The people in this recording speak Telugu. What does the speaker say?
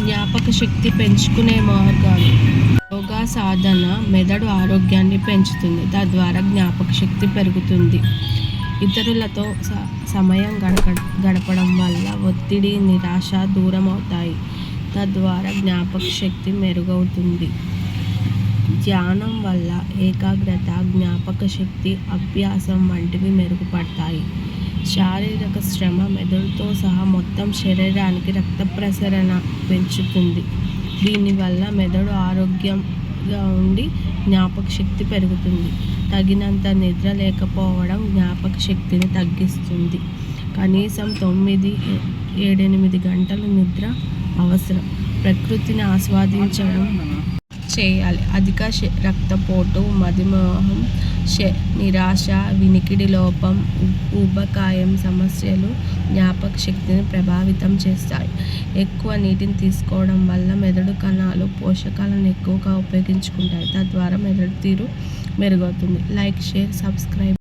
జ్ఞాపక శక్తి పెంచుకునే మార్గాలు. యోగా సాధన మెదడు ఆరోగ్యాన్ని పెంచుతుంది. తద్వారా జ్ఞాపక శక్తి పెరుగుతుంది. ఇతరులతో స సమయం గడప గడపడం వల్ల ఒత్తిడి నిరాశ దూరం అవుతాయి తద్వారా జ్ఞాపక శక్తి మెరుగవుతుంది. ధ్యానం వల్ల ఏకాగ్రత జ్ఞాపక శక్తి అభ్యాసం వంటివి మెరుగుపడతాయి. శారీరక శ్రమ మెదడుతో సహా మొత్తం శరీరానికి రక్త ప్రసరణ పెంచుతుంది. దీనివల్ల మెదడు ఆరోగ్యంగా ఉండి జ్ఞాపక శక్తి పెరుగుతుంది. తగినంత నిద్ర లేకపోవడం జ్ఞాపక శక్తిని తగ్గిస్తుంది. కనీసం తొమ్మిది ఏడెనిమిది గంటల నిద్ర అవసరం. ప్రకృతిని ఆస్వాదించడం చేయాలి. అధిక శ- రక్తపోటు మధుమేహం నిరాశ వినికిడి లోపం ఊబకాయం సమస్యలు జ్ఞాపక శక్తిని ప్రభావితం చేస్తాయి. ఎక్కువ నీటిని తీసుకోవడం వల్ల మెదడు కణాలు పోషకాలను ఎక్కువగా ఉపయోగించుకుంటాయి. తద్వారా మెదడు తీరు మెరుగవుతుంది. Like share subscribe.